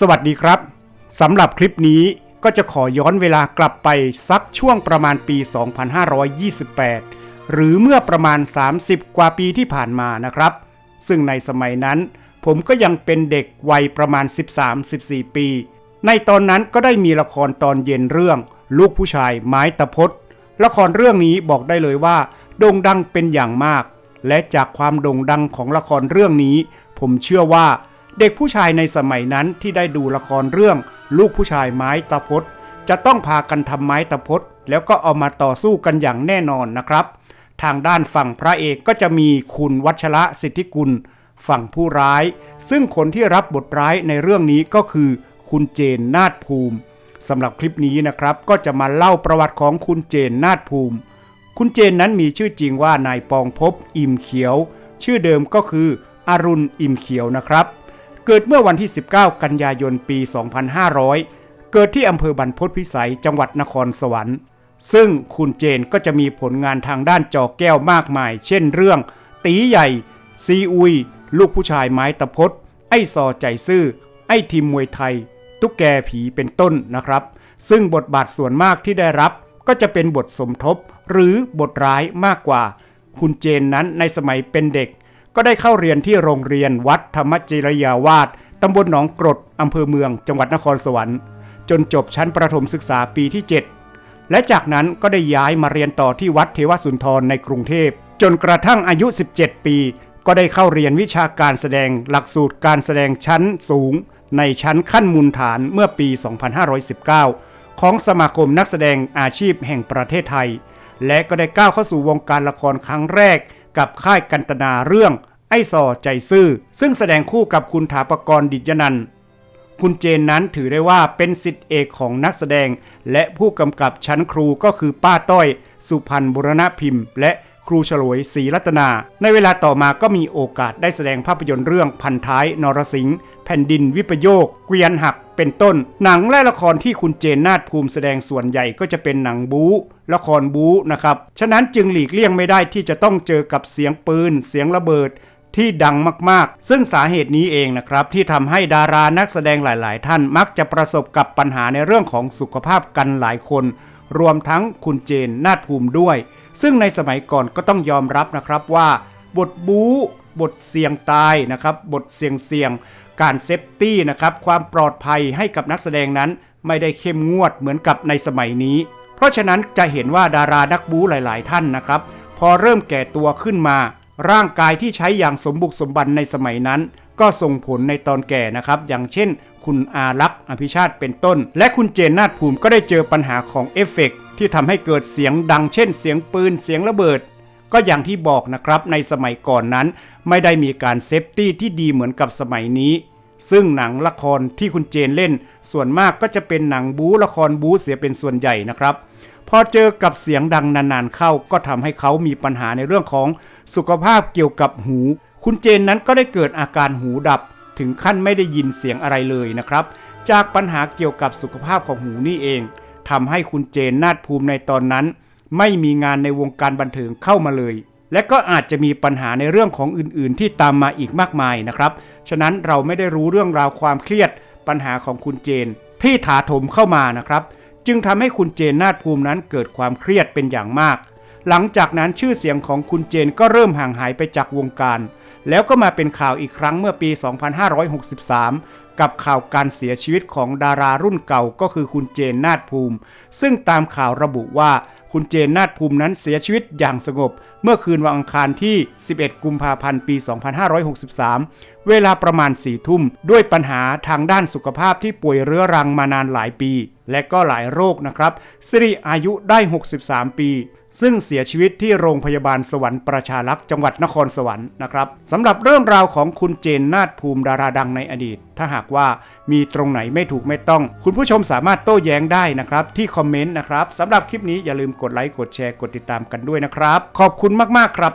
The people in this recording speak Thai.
สวัสดีครับสำหรับคลิปนี้ก็จะขอย้อนเวลากลับไปสักช่วงประมาณปี 2528 หรือเมื่อประมาณ 30 กว่าปีที่ผ่านมานะครับ ซึ่งในสมัยนั้น ผมก็ยังเป็นเด็กวัยประมาณ 13-14 ปี ในตอนนั้นก็ได้มีละครตอนเย็นเรื่อง ลูกผู้ชายไม้ตะพดละครเรื่องนี้บอกได้เลยว่าโด่งดังเป็นอย่างมาก และจากความโด่งดังของละครเรื่องนี้ ผมเชื่อว่า เด็กผู้ชายในสมัยนั้นที่ได้ดูละครเรื่อง ลูกผู้ชายไม้ตะพดจะต้องพากันทำไม้ตะพดแล้วก็เอามาต่อสู้กันอย่างแน่นอนนะครับ ทางด้านฝั่งพระเอกก็จะมีคุณวัชระสิทธิกุล ฝั่งผู้ร้าย ซึ่งคนที่รับบทร้ายในเรื่องนี้ก็คือ คุณเจนนาฏภูมิสำหรับคลิปนี้นะครับ ก็จะมาเล่าประวัติของคุณเจนนาฏภูมิ คุณเจนนั้นมีชื่อจริงว่านายปองภพบ อิ่มเขียว ชื่อเดิมก็คืออรุณอิ่มเขียวนะครับ เกิดเมื่อวันที่ 19 กันยายนปี 2500 เกิดที่อำเภอบรรพตพิสัยจังหวัดนครสวรรค์ ซึ่งคุณเจนก็จะมีผลงานทางด้านจอแก้วมากมาย เช่นเรื่อง ตีใหญ่ ซีอุย ลูกผู้ชายไม้ตะพดไอ้ซอใจซื่อ ไอ้ทีมมวยไทย ตุ๊กแกผีเป็นต้นนะครับ ซึ่งบทบาทส่วนมากที่ได้รับก็จะเป็นบทสมทบหรือบทร้ายมากกว่า คุณเจนนั้นในสมัยเป็นเด็ก ก็ได้เข้าเรียนที่โรงเรียนวัดธรรมจิรยาวาสตำบลหนองกรดอำเภอเมือง จังหวัดนครสวรรค์ จนจบชั้นประถมศึกษาปีที่ 7 และจากนั้นก็ได้ย้ายมาเรียนต่อที่วัดเทวสุนทรในกรุงเทพ จนกระทั่งอายุ 17 ปี ก็ได้เข้าเรียนวิชาการแสดงหลักสูตรการแสดงชั้นสูง ในชั้นขั้นมูลฐานเมื่อปี 2519 ของสมาคมนักแสดงอาชีพแห่งประเทศไทย และก็ได้ก้าวเข้าสู่วงการละครครั้งแรก กับค่ายกันตนาเรื่องไอ้ซอใจซื่อ ซึ่งแสดงคู่กับคุณถาปกรดิจนันคุณเจนนั้นถือได้ว่าเป็นสิทธิเอกของนักแสดง และผู้กำกับชั้นครูก็คือป้าต้อย สุพรรณบุรณพิมพ์ และครูฉลวยศรีรัตนา ในเวลาต่อมาก็มีโอกาสได้แสดงภาพยนตร์เรื่องพันท้ายนรสิงห์แผ่นดินวิปโยค เกวียนหัก เป็นต้น หนังและละครที่คุณเจนนาฏภูมิแสดงส่วนใหญ่ก็จะเป็นหนังบู๊ละครบู๊นะครับฉะนั้นจึงหลีกเลี่ยงไม่ได้ที่จะต้องเจอกับเสียงปืน เสียงระเบิดที่ดังมากๆ ซึ่งสาเหตุนี้เองนะครับที่ทำให้ดารานักแสดงหลายๆ ท่านมักจะประสบกับปัญหาในเรื่องของสุขภาพกันหลายคน รวมทั้งคุณเจนนาฏภูมิด้วย ซึ่งในสมัยก่อนก็ต้องยอมรับนะครับว่า บทบู๊บทเสียงตายนะครับ บทเสียงเสียง การเซฟตี้นะครับความปลอดภัยให้กับนักแสดงนั้นไม่ได้เข้มงวดเหมือนกับในสมัยนี้ เพราะฉะนั้นจะเห็นว่าดารานักบู๊หลาย ๆ ท่านนะครับ พอเริ่มแก่ตัวขึ้นมา ร่างกายที่ใช้อย่างสมบุกสมบันในสมัยนั้น ก็ส่งผลในตอนแก่นะครับ อย่างเช่น คุณอารักษ์อภิชาติเป็นต้น และคุณเจนนาฏภูมิก็ได้เจอปัญหาของเอฟเฟกต์ที่ทำให้เกิดเสียงดังเช่น เสียงปืนเสียงระเบิด ก็อย่างที่บอกนะครับในสมัยก่อนนั้น ไม่ได้มีการเซฟตี้ที่ดีเหมือนกับสมัยนี้ ซึ่งหนังละครที่คุณเจนเล่น ส่วนมากก็จะเป็นหนังบู๊ละครบู๊เสียเป็นส่วนใหญ่นะครับพอเจอกับเสียงดังนานๆเข้าก็ทำให้เขามีปัญหาในเรื่องของสุขภาพเกี่ยวกับหู คุณเจนนั้นก็ได้เกิดอาการหูดับ ถึงขั้นไม่ได้ยินเสียงอะไรเลยนะครับ จากปัญหาเกี่ยวกับสุขภาพของหูนี่เองทำให้คุณเจนนาฏภูมิในตอนนั้น ไม่มีงานในวงการบันเทิงเข้ามาเลย และก็อาจจะมีปัญหาในเรื่องของอื่นๆ ที่ตามมาอีกมากมายนะครับ ฉะนั้นเราไม่ได้รู้เรื่องราวความเครียด ปัญหาของคุณเจน ที่ถาโถมเข้ามานะครับ จึงทำให้คุณเจนนาฏภูมินั้นเกิดความเครียดเป็นอย่างมาก หลังจากนั้นชื่อเสียงของคุณเจนก็เริ่มห่างหายไปจากวงการ แล้วก็มาเป็นข่าวอีกครั้งเมื่อปี 2563 กับข่าวการเสียชีวิตของดารารุ่นเก่าก็คือคุณเจนนาฏภูมิ ซึ่งตามข่าวระบุว่าคุณเจนนาฏภูมินั้นเสียชีวิตอย่างสงบ เมื่อคืนวันอังคารที่ 11 กุมภาพันธ์ ปี 2563 เวลาประมาณ 4 ทุ่ม ด้วยปัญหาทางด้านสุขภาพที่ป่วยเรื้อรังมานานหลายปี และก็หลายโรคนะครับสิริอายุได้ 63 ปี ซึ่งเสียชีวิตที่โรงพยาบาลสวรรค์ประชารักษ์จังหวัดนครสวรรค์นะครับสำหรับเรื่องราวของคุณเจนนาฏภูมิดาราดังในอดีต ถ้าหากว่ามีตรงไหนไม่ถูกไม่ต้อง คุณผู้ชมสามารถโต้แย้งได้นะครับที่คอมเมนต์นะครับสำหรับคลิปนี้อย่าลืมกดไลค์กดแชร์กดติดตามกันด้วยนะครับ ขอบคุณมากๆครับ